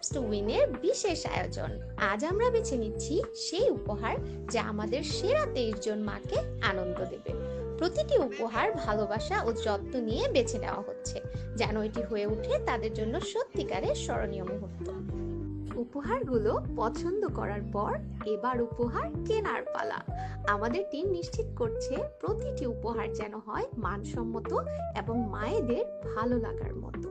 Steps to উইনের বিশেষ আয়োজন। আজ আমরা বেছে নিচ্ছি সেই উপহার যা আমাদের সেরা তেইশ জন মাকে আনন্দ দেবে। প্রতিটি উপহার ভালোবাসা ও যত্ন নিয়ে বেছে নেওয়া হচ্ছে, যেন এটি হয়ে ওঠে তাদের জন্য সত্যিকারের স্মরণীয় মুহূর্ত। উপহারগুলো পছন্দ করার পর এবার উপহার কেনার পালা। আমাদের টিম নিশ্চিত করছে প্রতিটি উপহার যেন হয় মানসম্মত এবং মায়েদের ভালো লাগার মতো।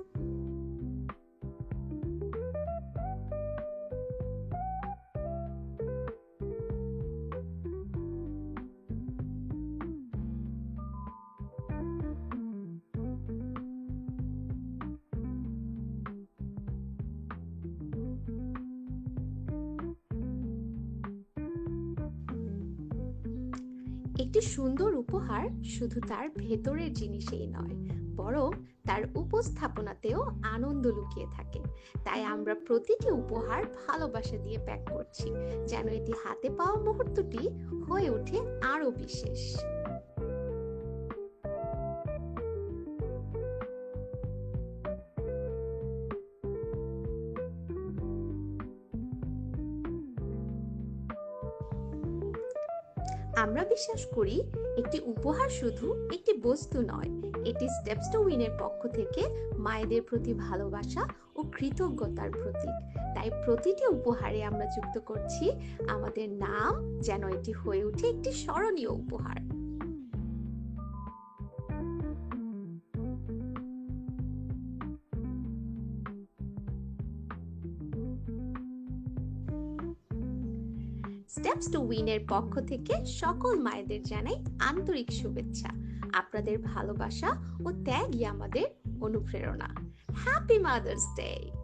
একটি সুন্দর উপহার শুধু তার ভেতরের জিনিসেই নয়, বরং তার উপস্থাপনাতেও আনন্দ লুকিয়ে থাকে। তাই আমরা প্রতিটি উপহার ভালোবাসা দিয়ে প্যাক করছি, যেন এটি হাতে পাওয়া মুহূর্তটি হয়ে ওঠে আরও বিশেষ। আমরা বিশ্বাস করি একটি উপহার শুধু একটি বস্তু নয়, এটি স্টেপস টু উইনের পক্ষ থেকে মায়েদের প্রতি ভালোবাসা ও কৃতজ্ঞতার প্রতীক। তাই প্রতিটি উপহারে আমরা যুক্ত করছি আমাদের নাম যেন এটি হয়ে ওঠে একটি স্মরণীয় উপহার। স্টেপস টু উইনের পক্ষ থেকে সকল মায়েদের জানাই আন্তরিক শুভেচ্ছা। আপনাদের ভালোবাসা ও ত্যাগই আমাদের অনুপ্রেরণা। Happy mother's day